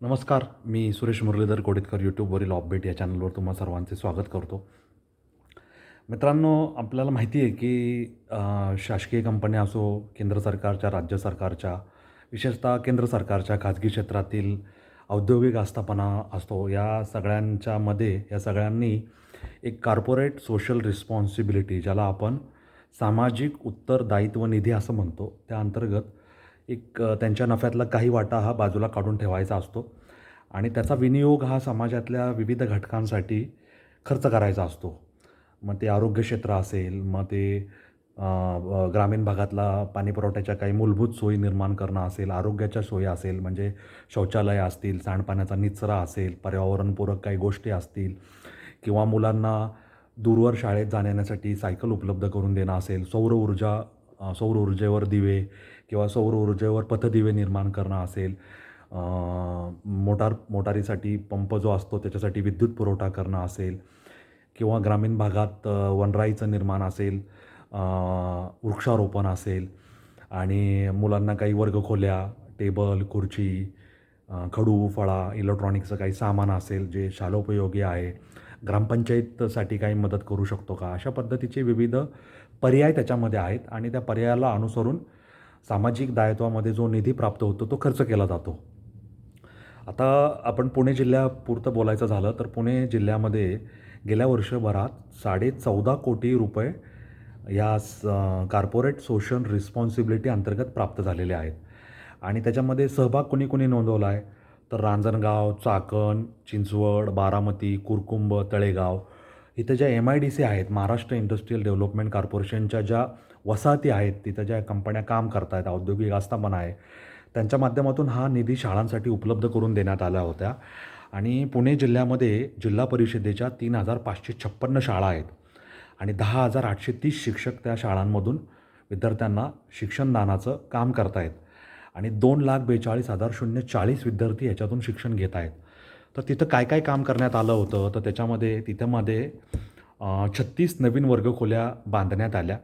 नमस्कार मी सुरेश मुरलीधर कोडितकर यूट्यूबवरील ऑपबेट या चॅनलवर तुम्हा सर्वांचे स्वागत करतो. मित्रांनो आपल्याला माहिती आहे की शासकीय कंपन्या असो केंद्र सरकारच्या राज्य सरकारच्या विशेषतः केंद्र सरकारच्या खाजगी क्षेत्रातील औद्योगिक आस्थापना असतो या सगळ्यांच्यामध्ये या सगळ्यांनी एक कार्पोरेट सोशल रिस्पॉन्सिबिलिटी ज्याला आपण सामाजिक उत्तरदायित्व निधी असं म्हणतो त्या अंतर्गत एक त्यांच्या नफ्यातला काही वाटा हा बाजूला काढून ठेवायचा असतो. आणि त्याचा विनियोग हा समाजातल्या विविध घटकांसाठी खर्च करायचा असतो. मग ते आरोग्य क्षेत्र असेल मग ते ग्रामीण भागातला पाणीपुरवठ्याच्या काही मूलभूत सोयी निर्माण करणं असेल आरोग्याच्या सोयी असेल म्हणजे शौचालय असतील सांडपाण्याचा निचरा असेल पर्यावरणपूरक काही गोष्टी असतील किंवा मुलांना दूरवर शाळेत जाण्यासाठी सायकल उपलब्ध करून देणं असेल सौर ऊर्जा सौर ऊर्जेवर दिवे किंवा सौर ऊर्जेवर पथदिवे निर्माण करणं असेल मोटार मोटारीसाठी पंप जो असतो त्याच्यासाठी विद्युत पुरवठा करणं असेल किंवा ग्रामीण भागात वनराईचं निर्माण असेल वृक्षारोपण असेल आणि मुलांना काही वर्गखोल्या टेबल खुर्ची खडू फळा इलेक्ट्रॉनिक्सचं काही सामान असेल जे शालोपयोगी आहे ग्रामपंचायतसाठी काही मदत करू शकतो का? अशा पद्धतीचे विविध पर्याय त्याच्यामध्ये आहेत आणि त्या पर्यायाला अनुसरून सामाजिक दायित्वामध्ये जो निधी प्राप्त होतो तो खर्च केला जातो. आता आपण पुणे जिल्ह्यापुरतं बोलायचं झालं तर पुणे जिल्ह्यामध्ये गेल्या वर्षभरात साडे चौदा कोटी रुपये या स कॉर्पोरेट सोशल रिस्पॉन्सिबिलिटी अंतर्गत प्राप्त झालेले आहेत. आणि त्याच्यामध्ये सहभाग कोणी कोणी नोंदवला आहे? तर रांजणगाव चाकण चिंचवड बारामती कुरकुंब तळेगाव इथं ज्या एम आय डी सी आहेत महाराष्ट्र इंडस्ट्रीयल डेव्हलपमेंट कॉर्पोरेशनच्या ज्या वसाहती आहेत तिथं ज्या कंपन्या काम करत आहेत औद्योगिक आस्थापना आहे त्यांच्या माध्यमातून हा निधी शाळांसाठी उपलब्ध करून देण्यात आल्या होत्या. आणि पुणे जिल्ह्यामध्ये जिल्हा परिषदेच्या तीन हजार पाचशे छप्पन्न शाळा आहेत आणि दहा हजार आठशे तीस शिक्षक त्या शाळांमधून विद्यार्थ्यांना शिक्षणदानाचं काम करतायत. आणि दोन लाख बेचाळीस हजार शून्य चाळीस विद्यार्थी याच्यातून शिक्षण घेत आहेत. तर तिथं काय काय काम करण्यात आलं होतं? तर त्याच्यामध्ये तिथंमध्ये छत्तीस नवीन वर्गखोल्या बांधण्यात आल्या.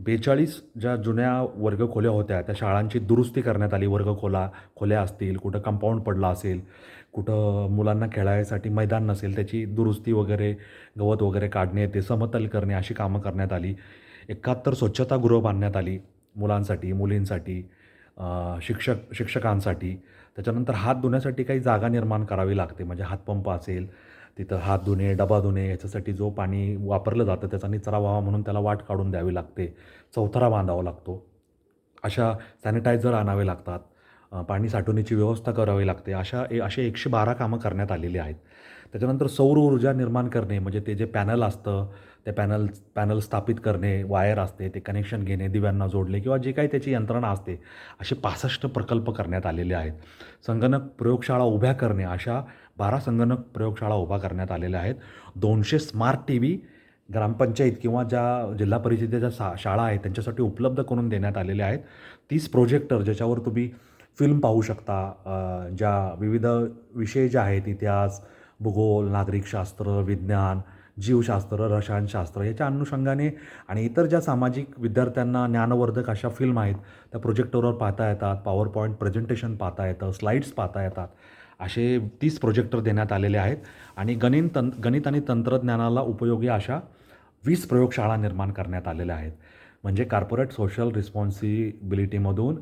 बेचाळीस ज्या जुन्या वर्गखोल्या होत्या त्या शाळांची दुरुस्ती करण्यात आली. वर्गखोला खोल्या असतील कुठं कंपाऊंड पडला असेल कुठं मुलांना खेळायसाठी मैदान नसेल त्याची दुरुस्ती वगैरे गवत वगैरे काढणे ते समतल करणे अशी कामं करण्यात आली. एकाहत्तर स्वच्छतागृह बांधण्यात आली मुलांसाठी मुलींसाठी शिक्षक शिक्षकांसाठी. त्याच्यानंतर हात धुण्यासाठी काही जागा निर्माण करावी लागते म्हणजे हातपंप असेल तिथं हात धुणे डबा धुणे याच्यासाठी जो पाणी वापरलं जातं त्याचा निचरा व्हावा म्हणून त्याला वाट काढून द्यावी लागते. चौथरा बांधावा लागतो. अशा सॅनिटायझर आणावे लागतात. पाणी साठवणीची व्यवस्था करावी लागते. अशा ए असे एकशे बारा कामं करण्यात आलेली आहेत. त्याच्यानंतर सौर ऊर्जा निर्माण करणे म्हणजे ते जे पॅनल असतं ते पॅनल पॅनल स्थापित करणे वायर असते ते कनेक्शन घेणे दिव्यांना जोडणे किंवा जे काही त्याची यंत्रणा असते असे पासष्ट प्रकल्प करण्यात आलेले आहेत. संगणक प्रयोगशाळा उभ्या करणे अशा बारा संगणक प्रयोगशाळा उभा करण्यात आलेल्या आहेत. दोनशे स्मार्ट टी व्ही ग्रामपंचायत किंवा ज्या जिल्हा परिषदेच्या शा शाळा आहेत त्यांच्यासाठी उपलब्ध करून देण्यात आलेल्या आहेत. तीस प्रोजेक्टर ज्याच्यावर तुम्ही फिल्म पाहू शकता. ज्या विविध विषय जे आहेत इतिहास भूगोल नागरिकशास्त्र विज्ञान जीवशास्त्र रसायनशास्त्र याच्या अनुषंगाने आणि इतर ज्या सामाजिक विद्यार्थ्यांना ज्ञानवर्धक अशा फिल्म आहेत त्या प्रोजेक्टरवर पाहता येतात पॉवर पॉईंट प्रेझेंटेशन पाहता येतं स्लाईड्स पाहता येतात असे तीस प्रोजेक्टर देण्यात आलेले आहेत. आणि गणित तं गणित आणि तंत्रज्ञानाला उपयोगी अशा वीस प्रयोगशाळा निर्माण करण्यात आलेल्या आहेत. म्हणजे कॉर्पोरेट सोशल रिस्पॉन्सिबिलिटीमधून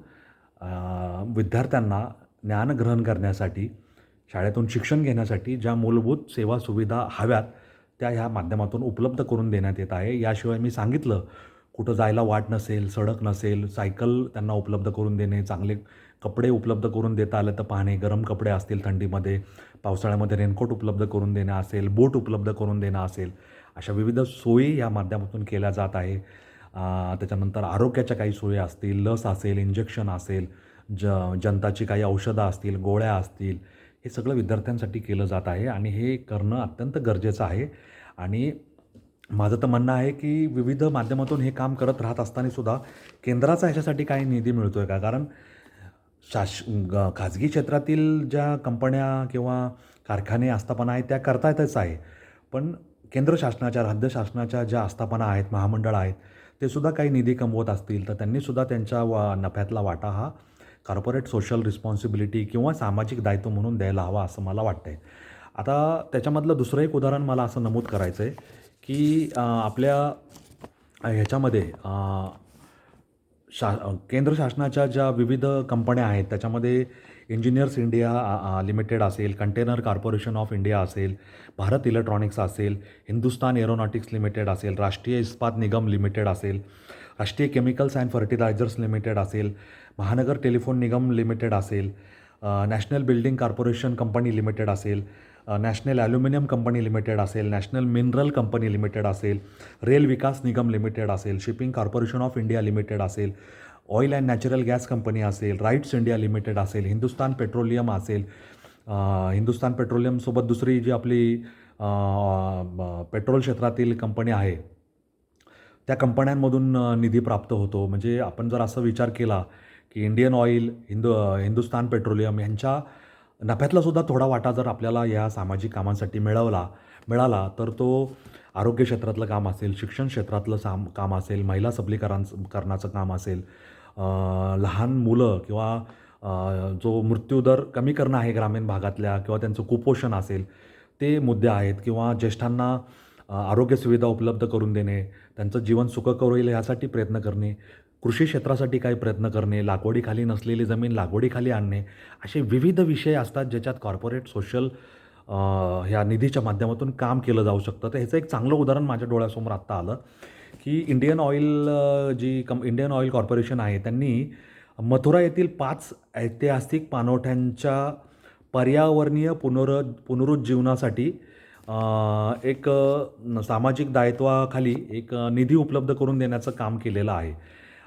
विद्यार्थ्यांना ज्ञानग्रहण करण्यासाठी शाळेतून शिक्षण घेण्यासाठी ज्या मूलभूत सेवा सुविधा हव्यात त्या ह्या माध्यमातून उपलब्ध करून देण्यात येत आहे. याशिवाय मी सांगितलं कुठं जायला वाट नसेल सडक नसेल सायकल त्यांना उपलब्ध करून देणे चांगले कपडे उपलब्ध करून देता आलं तर पाहणे गरम कपडे असतील थंडीमध्ये पावसाळ्यामध्ये रेनकोट उपलब्ध करून देणं असेल बोट उपलब्ध करून देणं असेल अशा विविध सोयी या माध्यमातून केल्या जात आहे. त्याच्यानंतर आरोग्याच्या काही सोयी असतील लस असेल इंजेक्शन असेल ज जनताची काही औषधं असतील गोळ्या असतील हे सगळं विद्यार्थ्यांसाठी केलं जात आहे आणि हे करणं अत्यंत गरजेचं आहे. आणि माझं तर म्हणणं आहे की विविध माध्यमातून हे काम करत राहत असतानासुद्धा केंद्राचा ह्याच्यासाठी काही निधी मिळतो आहे का? कारण शास ग खाजगी क्षेत्रातील ज्या कंपन्या किंवा कारखाने आस्थापना आहेत त्या करता येतच आहे. पण केंद्र शासनाच्या राज्य शासनाच्या ज्या आस्थापना आहेत महामंडळ आहेत ते सुद्धा काही निधी कमवत असतील तर त्यांनीसुद्धा त्यांच्या वा नफ्यातला वाटा हा कॉर्पोरेट सोशल रिस्पॉन्सिबिलिटी किंवा सामाजिक दायित्व म्हणून द्यायला हवा असं मला वाटतं आहे आता त्याच्यामधलं दुसरं एक उदाहरण मला असं नमूद करायचं आहे की आपल्या ह्याच्यामध्ये शा केंद्र शासनाच्या ज्या विविध कंपन्या आहेत त्याच्यामध्ये इंजिनियर्स इंडिया लिमिटेड असेल कंटेनर कॉर्पोरेशन ऑफ इंडिया असेल भारत इलेक्ट्रॉनिक्स असेल हिंदुस्तान एरोनॉटिक्स लिमिटेड असेल राष्ट्रीय इस्पात निगम लिमिटेड असेल राष्ट्रीय केमिकल्स अँड फर्टिलायझर्स लिमिटेड असेल महानगर टेलिफोन निगम लिमिटेड असेल national building corporation company limited असेल नॅशनल ॲल्युमिनियम कंपनी लिमिटेड असेल नॅशनल मिनरल कंपनी लिमिटेड असेल रेल विकास निगम लिमिटेड असेल shipping corporation of India limited असेल oil and natural gas company असेल RITES India limited असेल Hindustan petroleum असेल हिंदुस्तान पेट्रोलियमसोबत दुसरी जी आपली पेट्रोल क्षेत्रातील कंपनी आहे त्या कंपन्यांमधून निधी प्राप्त होतो. म्हणजे आपण जर असं विचार केला की इंडियन ऑइल हिंदू हिंदुस्तान पेट्रोलियम यांच्या नफ्यातलासुद्धा थोडा वाटा जर आपल्याला या सामाजिक कामांसाठी मिळवला मिळाला तर तो आरोग्य क्षेत्रातलं काम असेल शिक्षण क्षेत्रातलं साम काम असेल महिला सबलीकरण करण्याचं काम असेल लहान मुलं किंवा जो मृत्यूदर कमी करणं आहे ग्रामीण भागातल्या किंवा त्यांचं कुपोषण असेल ते मुद्दे आहेत किंवा ज्येष्ठांना आरोग्य सुविधा उपलब्ध करून देणे त्यांचं जीवन सुखकर होईल यासाठी प्रयत्न करणे कृषी क्षेत्रासाठी काही प्रयत्न करणे लागवडीखाली नसलेली जमीन लागवडीखाली आणणे असे विविध विषय असतात ज्याच्यात कॉर्पोरेट सोशल ह्या निधीच्या माध्यमातून काम केलं जाऊ शकतं. तर ह्याचं एक चांगलं उदाहरण माझ्या डोळ्यासमोर आत्ता आलं की इंडियन ऑइल जी कम इंडियन ऑइल कॉर्पोरेशन आहे त्यांनी मथुरा येथील पाच ऐतिहासिक पाणवठ्यांच्या पर्यावरणीय पुनर पुनरुज्जीवनासाठी एक सामाजिक दायित्वाखाली एक निधी उपलब्ध करून देण्याचं काम केलेलं आहे.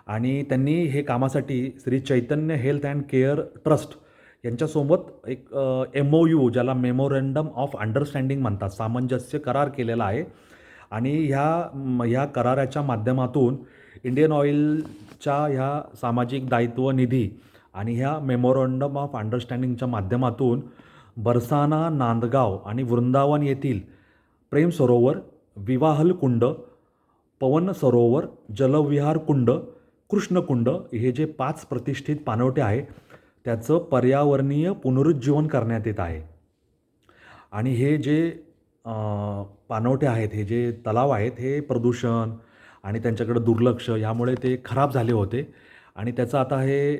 आणि त्यांनी हे कामासाठी Shri Chaitanya health and care trust यांच्यासोबत एक एम ओ यू ज्याला मेमोरँडम ऑफ अंडरस्टँडिंग म्हणतात सामंजस्य करार केलेला आहे. आणि ह्या ह्या कराराच्या माध्यमातून इंडियन ऑइलच्या ह्या सामाजिक दायित्व निधी आणि ह्या मेमोरँडम ऑफ अंडरस्टँडिंगच्या माध्यमातून बरसाना नांदगाव आणि वृंदावन येथील प्रेम सरोवर विवाहल कुंड पवन सरोवर जलविहार कुंड कृष्णकुंड हे जे पाच प्रतिष्ठित पाणवटे आहे त्याचं पर्यावरणीय पुनरुज्जीवन करण्यात येत आहे. आणि हे जे अ, आहेत हे जे तलाव आहेत हे प्रदूषण आणि त्यांच्याकडं दुर्लक्ष यामुळे ते खराब झाले होते. आणि त्याचं आता हे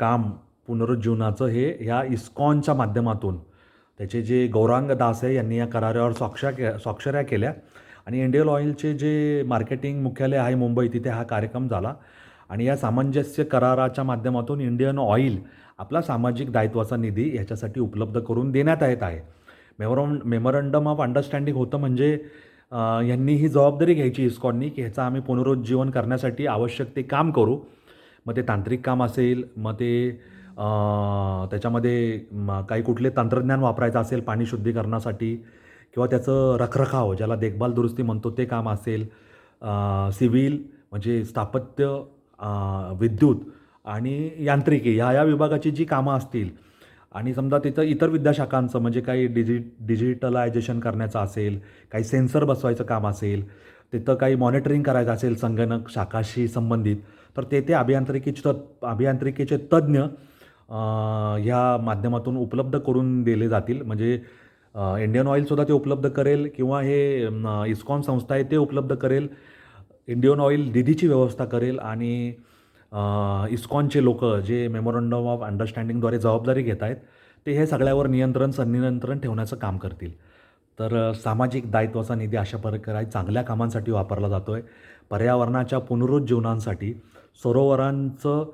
काम पुनरुज्जीवनाचं हे ह्या इस्कॉनच्या माध्यमातून त्याचे जे गौरांग दास आहे यांनी या करारावर स्वाक्षा के स्वाक्षऱ्या केल्या आणि इंडियन ऑइलचे जे मार्केटिंग मुख्यालय आहे मुंबई तिथे हा कार्यक्रम झाला. आणि या सामंजस्य कराराच्या माध्यमातून इंडियन ऑइल आपला सामाजिक दायित्वाचा निधी ह्याच्यासाठी उपलब्ध करून देण्यात येत आहे. मेमोरम मेमोरंडम ऑफ अंडरस्टँडिंग होतं म्हणजे यांनी ही जबाबदारी घ्यायची इस्कॉननी की ह्याचा आम्ही पुनरुज्जीवन करण्यासाठी आवश्यक ते काम करू. मग ते तांत्रिक काम असेल मग ते त्याच्यामध्ये काही कुठले तंत्रज्ञान वापरायचं असेल पाणी शुद्धीकरणासाठी किंवा त्याचं रखरखाव ज्याला देखभाल दुरुस्ती म्हणतो ते काम असेल सिव्हिल म्हणजे स्थापत्य विद्युत आणि यांत्रिकी ह्या या विभागाची जी कामं असतील आणि समजा तिथं इतर विद्याशाखांचं म्हणजे काही डिजि डिजिटलायझेशन करण्याचं असेल काही सेन्सर बसवायचं काम असेल तिथं काही मॉनिटरिंग करायचं असेल संगणक शाखाशी संबंधित तर ते ते अभियांत्रिकीचे त अभियांत्रिकीचे तज्ज्ञ ह्या माध्यमातून उपलब्ध करून दिले जातील. म्हणजे इंडियन ऑइलसुद्धा ते उपलब्ध करेल किंवा हे इस्कॉन संस्था आहे ते उपलब्ध करेल. इंडियन ऑइल निधीची व्यवस्था करेल आणि इस्कॉनचे लोक जे मेमोरंडम ऑफ अंडरस्टँडिंगद्वारे जबाबदारी घेत आहेत ते हे सगळ्यावर नियंत्रण संनियंत्रण ठेवण्याचं काम करतील. तर सामाजिक दायित्वाचा निधी अशा प्रकारे चांगल्या कामांसाठी वापरला जातो आहे पर्यावरणाच्या पुनरुज्जीवनांसाठी सरोवरांचं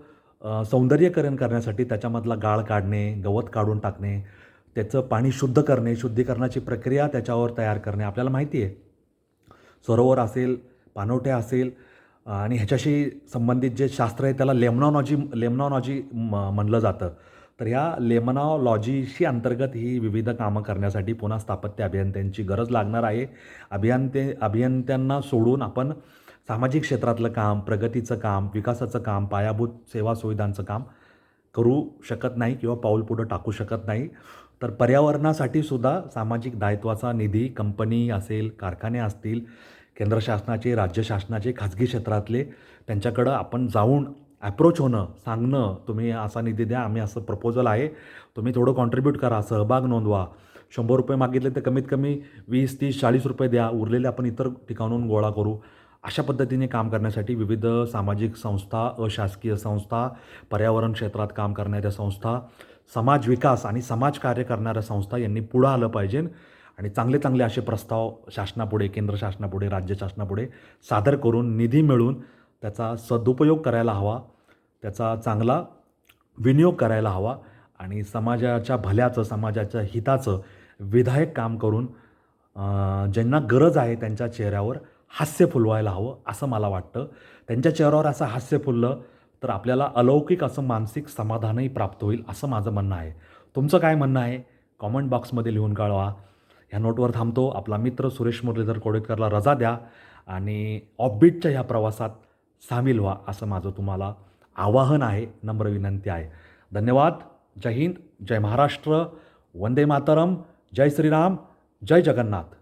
सौंदर्यकरण सौंदर्यीकरण करण्यासाठी त्याच्यामधला गाळ काढणे गवत काढून टाकणे त्याचं पाणी शुद्ध करणे शुद्धीकरणाची प्रक्रिया त्याच्यावर तयार करणे आपल्याला माहिती आहे. सरोवर असेल पाणवठे असेल आणि ह्याच्याशी संबंधित जे शास्त्र आहे त्याला लेमनॉलॉजी लेमनॉलॉजी म म्हणलं जातं. तर ह्या लेमनॉलॉजीशी अंतर्गत ही विविध कामं करण्यासाठी पुन्हा स्थापत्य अभियंत्यांची गरज लागणार आहे. अभियंते अभियंत्यांना सोडून आपण सामाजिक क्षेत्रातलं काम प्रगतीचं काम विकासाचं काम पायाभूत सेवा सुविधांचं काम करू शकत नाही किंवा पाऊल पुढं टाकू शकत नाही. तर पर्यावरणासाठी सुद्धा सामाजिक दायित्वाचा निधी कंपनी असेल कारखाने असतील केंद्र शासनाचे राज्य शासनाचे खाजगी क्षेत्रातले त्यांच्याकडं आपण जाऊन ॲप्रोच होणं सांगणं तुम्ही असा निधी द्या आम्ही असं प्रपोजल आहे. तुम्ही थोडं कॉन्ट्रीब्यूट करा सहभाग नोंदवा. शंभर रुपये मागितले तर कमीत कमी वीस तीस चाळीस रुपये द्या. उरलेले आपण इतर ठिकाणून गोळा करू. अशा पद्धतीने काम करण्यासाठी विविध सामाजिक संस्था अशासकीय संस्था पर्यावरण क्षेत्रात काम करणाऱ्या संस्था समाज विकास आणि समाजकार्य करणाऱ्या संस्था यांनी पुढं आलं पाहिजे. आणि चांगले चांगले असे प्रस्ताव शासनापुढे केंद्र शासनापुढे राज्य शासनापुढे सादर करून निधी मिळवून त्याचा सदुपयोग करायला हवा त्याचा चांगला विनियोग करायला हवा आणि समाजाच्या भल्याचं समाजाच्या हिताचं विधायक काम करून ज्यांना गरज आहे त्यांच्या चेहऱ्यावर हास्य फुलवायला हवं असं मला वाटतं. त्यांच्या चेहऱ्यावर असं हास्य फुललं तर आपल्याला अलौकिक असं मानसिक समाधानही प्राप्त होईल असं माझं म्हणणं आहे. तुमचं काय म्हणणं आहे? कॉमेंट बॉक्समध्ये लिहून कळवा ह्या नोटवर थांबतो. आपला मित्र सुरेश मुरलीधर कोडेकरला रजा द्या आणि ऑफबीटच्या ह्या प्रवासात सामील व्हा असं माझं तुम्हाला आवाहन आहे नम्र विनंती आहे. धन्यवाद. जय हिंद. जय महाराष्ट्र. वंदे मातरम. जय श्रीराम. जय जगन्नाथ.